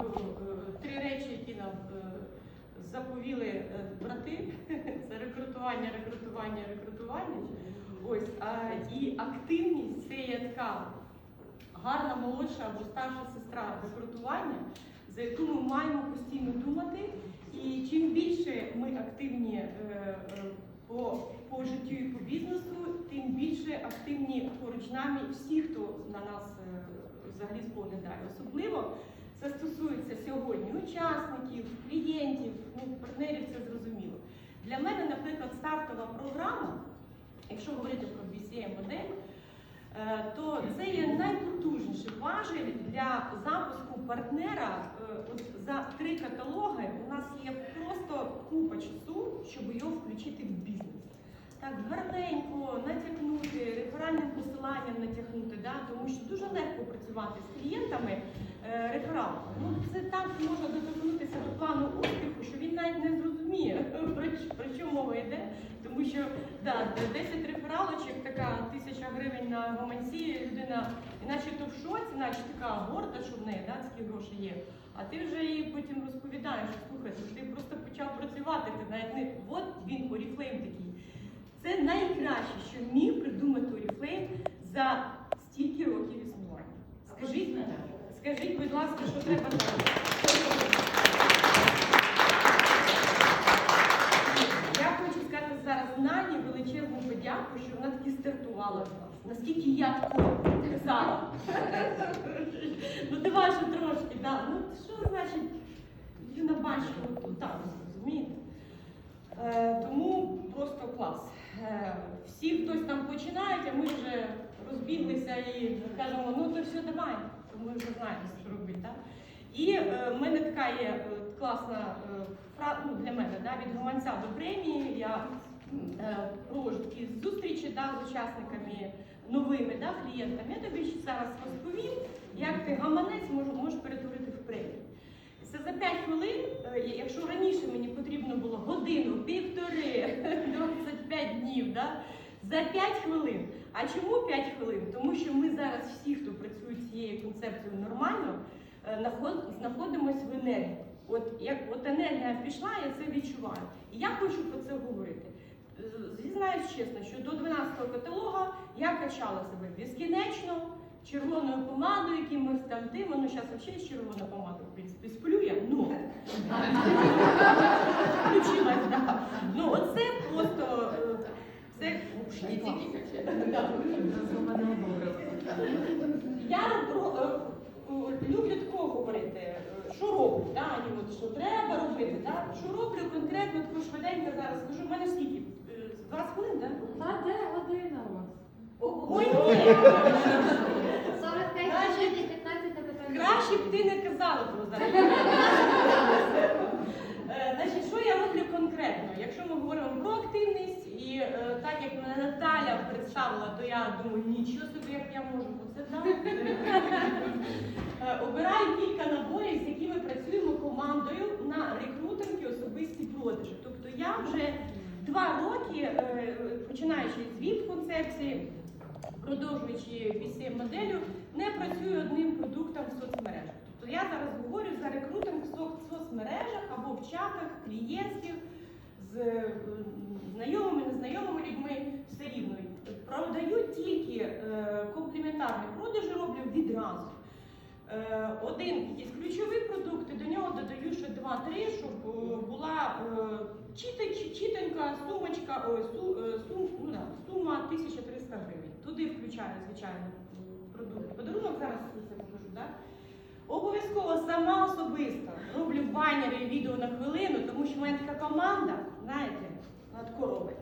е, три речі, які нам е, заповіли е, брати. Це рекрутування, рекрутування, рекрутування. Ось, а, і активність це є така гарна молодша або старша сестра рекрутування, за яку ми маємо постійно думати. І чим більше ми активні по, по життю і по бізнесу, тим більше активні поруч нами всі, хто на нас взагалі споглядає. Особливо це стосується сьогодні учасників, клієнтів, ну, партнерів, це зрозуміло. Для мене, наприклад, стартова програма, якщо говорити про BCM модель, е, то це є найпотужніший важель для запуску партнера. Е, От за три каталоги у нас є просто купа часу, щоб його включити в бізнес. Так гарненько натякнути, реферальним посиланням натягнути, да? тому що дуже легко працювати з клієнтами е, рефералами. Ну це так можна доторкнутися до плану успіху, що він навіть не зрозуміє, про, що- мова йде. Тому що да, 10 рефералочок, така тисяча гривень на гаманці, людина, іначе то в шоці, наче така горда, що в неї да, такі гроші є. А ти вже їй потім розповідаєш, слухай, ти просто почав працювати, ти навіть не от він Oriflame такий. Це найкраще, що міг придумати Oriflame за стільки років існування. Скажіть, скажіть, будь ласка, що треба зараз? Я хочу сказати зараз Нані величезну подяку, що вона таки стартувала з нас. Наскільки я казала. Ну давай ще трошки, да. Ну що значить людина бачить от так, розумієте? Е, тому просто клас. Е, всі хтось там починають, а ми вже розбіглися і кажемо, ну то все, давай, ми вже знаємо, що робити. Так? І е, в мене така є е, класна е, фра... ну, для мене да, від гуманця до премії. Я проводжу такі зустрічі да, з учасниками новими да, клієнтами. Я тобі зараз розповім, як ти гаманець можеш, можеш перетворити в премію. Це за 5 хвилин, якщо раніше мені потрібно було годину, півтори, 25 днів, да? за 5 хвилин. А чому 5 хвилин? Тому що ми зараз всі, хто працюють цією концепцією нормально, е, знаходимося в енергії. От як от енергія пішла, я це відчуваю. І я хочу про це говорити. Зізнаюсь чесно, що до 12-го каталога я качала себе безкінечно червоною помадою, якимось там тим, ну зараз взагалі з червоною помадою, в принципі, сплю я, ну. Включилась, так. Ну, оце просто, е, це Не тільки Я е, люблю такого говорити, е, що роблю, да, от, що треба робити, да? що роблю конкретно, таку швиденько зараз скажу, в мене скільки? Е, 20 хвилин, так? Та де година у вас? Ой, ні! 45 Краще- хвилин і 15 питань. Краще б ти не казала про зараз. Е, Значить, що я роблю конкретно? Якщо ми говоримо про активність, і е, так як мене Наталя представила, то я думаю, нічого собі, як я можу оце дати. Е, Обираю кілька наборів, з якими працюємо командою на рекрутинг і особисті продажі. Тобто я вже два роки, е, починаючи з ВІП-концепції, продовжуючи BCM моделю, не працюю одним продуктом в соцмережах. Тобто я зараз говорю за рекрутинг в соцмережах або в чатах клієнтів з е, знайомими, незнайомими людьми все рівно. Продаю тільки е, комплементарні продажі, роблю відразу. Е, Один якийсь ключовий продукт, до нього додаю ще два-три, щоб була чітенька сумочка, ой, су, сум, ну, да, сума 1300 гривень. Туди включаю, звичайно, продукт. Подарунок зараз це покажу, так? Обов'язково сама особисто роблю банери і відео на хвилину, тому що в мене така команда, знаєте, над корови.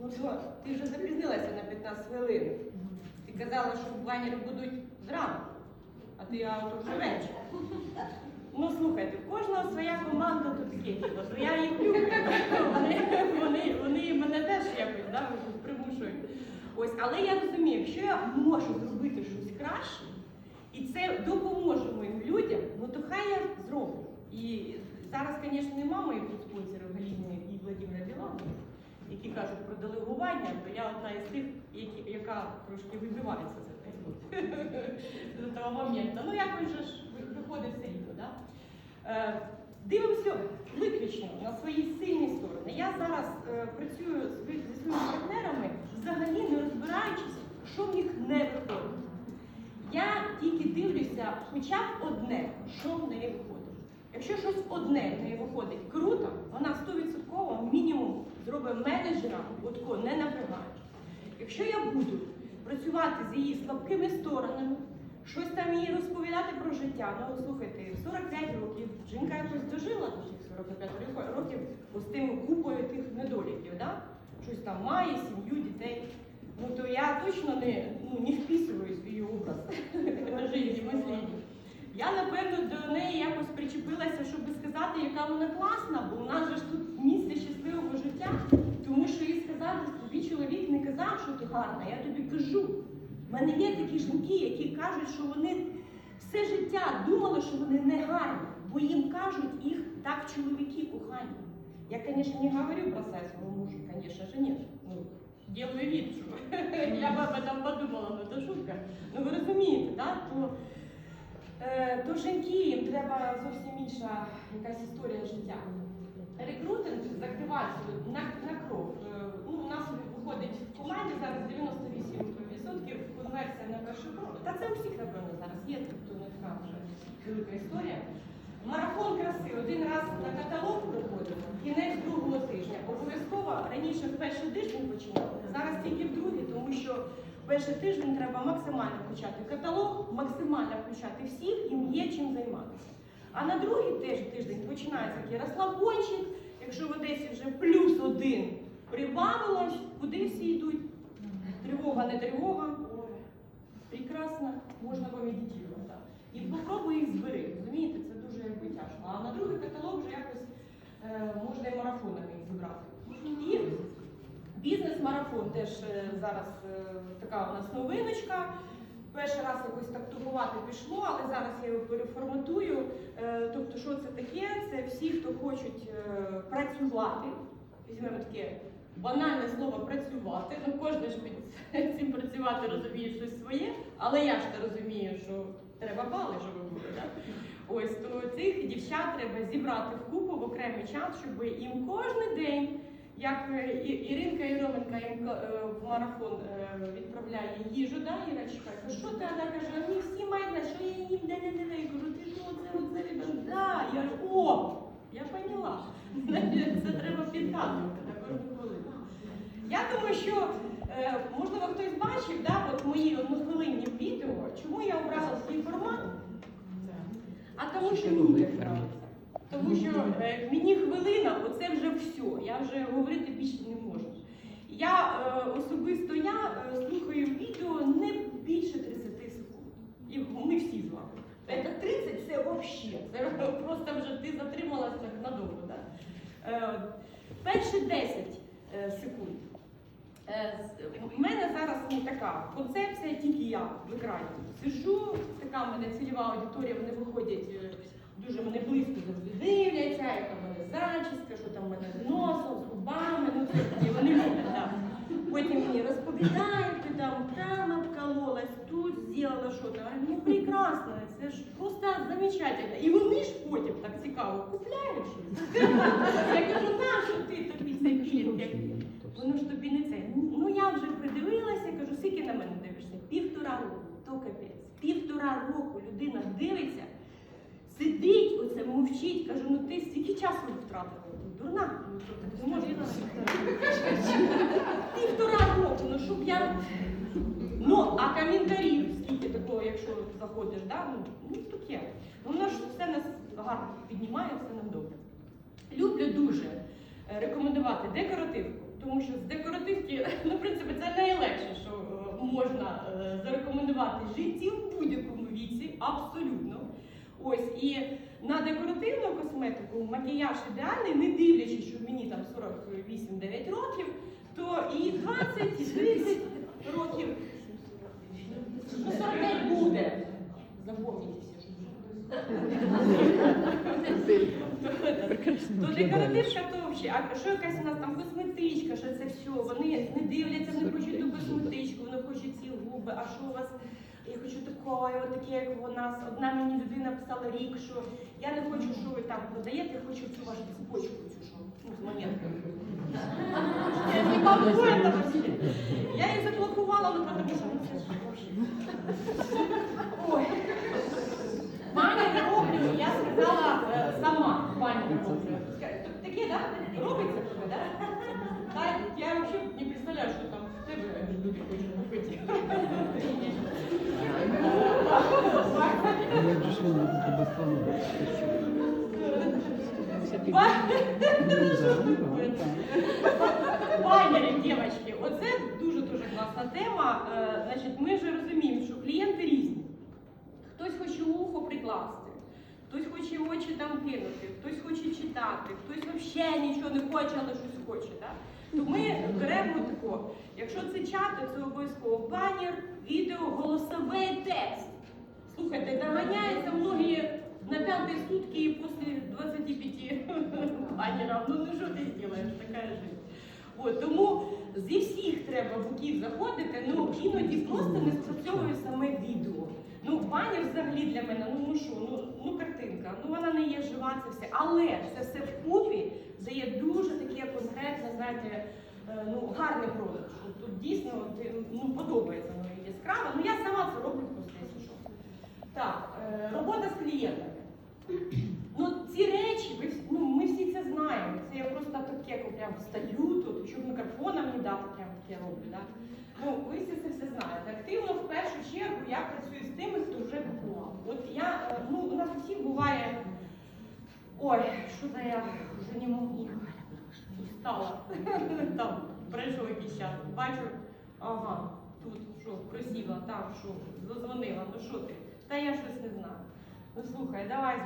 Ну що, ти вже запізнилася на 15 хвилин. Ти казала, що банери будуть зранку, а ти а то вже вечір. Ну слухайте, в кожного своя команда тут діло, я їх люблю. Вони, вони, вони мене теж якось да, примушують. Ось, але я розумію, якщо я можу зробити щось краще, і це допоможе моїм людям, ну то хай я зроблю. І зараз, звісно, нема моїх спонсорів Галіни і Владимира Білана, які кажуть про делегування, то я одна із тих, які, яка трошки вибивається за. З того моменту. Ну якось же ж виходить все рівно, да? Дивимося виключно на свої сильні сторони. Я зараз е, працюю зі своїми партнерами, взагалі не розбираючись, що в них не виходить. Я тільки дивлюся хоча б одне, що в неї виходить. Якщо щось одне в неї виходить круто, вона 100% мінімум зробить менеджера, отко не напрягаючи. Якщо я буду працювати з її слабкими сторонами, щось там їй розповідати про життя, ну слухайте, в 45 років жінка якось дожила до тих 45 років- років з тим купою тих недоліків, да? щось там має, сім'ю, дітей. Ну то я точно не, ну, не вписуюсь в її образ житті, мисління. Я, напевно, до неї якось причепилася, щоб сказати, яка вона класна, бо у нас же ж тут місце щасливого життя. Тому що їй сказати, тобі чоловік не казав, що ти гарна, я тобі кажу. У мене є такі жінки, які кажуть, що вони все життя думали, що вони не гарні, бо їм кажуть їх так чоловіки кохані. Я, звісно, не говорю про це своему мужу, конечно же, нет. Ну, делаю вид, що я б об подумала, ну це шутка. Ну ви розумієте, да? Е, то жінки треба зовсім інша якась історія життя. Рекрутинг закривається на, на крок. Е, Ну, у нас виходить в команді зараз 98% конверсія на першу крок. Та це у всіх, напевно, зараз є, тобто не така вже велика історія. Марафон краси один раз на каталог проходимо, кінець другого тижня. Обов'язково раніше в перший тиждень починали, зараз тільки в другий, тому що перший тиждень треба максимально включати каталог, максимально включати всіх, їм є чим займатися. А на другий теж тиждень починається такий розслабончик, якщо в Одесі вже плюс один прибавилось, куди всі йдуть? Тривога, не тривога. Прекрасно, можна помедитувати. І попробуй їх збери. Розумієте, це дуже якби тяжко. А на другий каталог вже якось е, можна і марафонами їх зібрати. І бізнес-марафон теж е, зараз е, така у нас новиночка. Перший раз якось так турбувати пішло, але зараз я його переформатую. Е, Тобто, що це таке? Це всі, хто хочуть працювати. Візьмемо таке банальне слово працювати. Ну, кожен ж під цим працювати розуміє щось своє, але я ж то розумію, що треба бали, щоб бути. Так? Ось то цих дівчат треба зібрати вкупу в окремий час, щоб їм кожен день, як е, Іринка Іроменка їм е, в марафон е, відправляє їжу, да, Ірочка, що ти вона каже, вони всі мають, знати, що я їм де не де Я кажу, ти що це оце ребята? Да. Я кажу, о, я поняла. Це треба підказувати на кожну хвилину. Я думаю, що можливо хтось бачив да, от мої однохвилинні відео, чому я обрала свій формат, а тому що мені так подобається. Тому що е, мені хвилина, оце вже все. Я вже говорити більше не можу. Я е, особисто я е, слухаю відео не більше 30 секунд. І ми всі з вами. Це 30 це взагалі. Це просто вже ти затрималася надовго. Да? Е, перші 10 е, секунд. Е, У мене зараз ну, така концепція, тільки я в екрані сижу, така в мене цільова аудиторія, вони виходять е, дуже мене близько завжди дивляться, яка в мене зачіска, що там в мене з носом, з губами, ну це вони люблять. Да. Потім мені розповідають, ти там там обкололась, тут зробила що говорю, ну прекрасно, це ж просто замечательно. І вони ж потім так цікаво купляють щось. Я кажу, на що ти тобі цей пілінг? Воно ж тобі не це. Ну я вже придивилася, кажу, скільки на мене дивишся? Півтора року, то капець. Півтора року людина дивиться, сидить, оце мовчить, кажу, ну ти стільки часу втратила. Дурна, ну не можна. Півтора року, ну щоб я. Ну, а коментарів, скільки такого, якщо заходиш, да? ну, ну таке. Ну, Воно ж все нас гарно піднімає, все нам добре. Люблю дуже е, рекомендувати декоративку, тому що з декоративки, ну, в принципі, це найлегше, що е, можна е, зарекомендувати житті в будь-якому віці, абсолютно. Ось і на декоративну косметику макіяж ідеальний, не дивлячись, що мені там 48-9 років, то і 20, і 30 років. Ну, 45 буде. Запомніть То декоративка то взагалі, а що якась у нас там косметичка, що це все, вони не дивляться, вони хочуть ту косметичку, вони хочуть ці губи, а що у вас, я хочу такої, таке, як у нас. Одна мені людина писала рік, що я не хочу, що ви там продаєте, хочу цю вашу цепочку, цю що, ну, з монетками. Я. Я її заблокувала, ну потому що ж гроші. Ой. Бані не роблю, я сказала е, сама бані не роблю. Таке, да? Робиться тебе, да? Та, я взагалі не представляю, що там в тебе люди хочуть купити. Я. Баннери, дівчатки, оце дуже-дуже класна тема. Е, Значить, ми ж розуміємо, що клієнти різні. Хтось хоче ухо прикласти, хтось хоче очі там кинути, хтось хоче читати, хтось взагалі нічого не хоче, але щось хоче. Да? То ми беремо тако. Якщо це чат, це обов'язково банер, відео, голосовий текст. Слухайте, доганяються многі на п'ятій сутки і після 25 банерів. Ну, ну що ти зробиш, така життя. От, тому зі всіх треба боків заходити, ну іноді просто не спрацьовує саме відео. Ну, банер взагалі для мене, ну, ну що, ну, ну картинка, ну вона не є жива, це все. Але це все вкупі дає дуже таке конкретне, знаєте, е, ну, гарний продаж. Тут дійсно е, ну, подобається воно яскраво. Ну я сама це роблю просто, що. Так, е, робота з клієнтами. Ну, ці речі, ви, ну, ми всі це знаємо. Це я просто таке прям встаю тут, щоб мікрофона мені дати, прям таке роблю. Да? Ну, ви всі це все знаєте. Активно в першу чергу я працюю з тими, хто вже купував. От я, ну, у нас усіх буває. Ой, що то я вже не можу. Устала. Там пройшов якийсь час. Бачу, ага, тут що, просіла, там що, зазвонила, ну що ти? Та я щось не знаю. Ну слухай, давай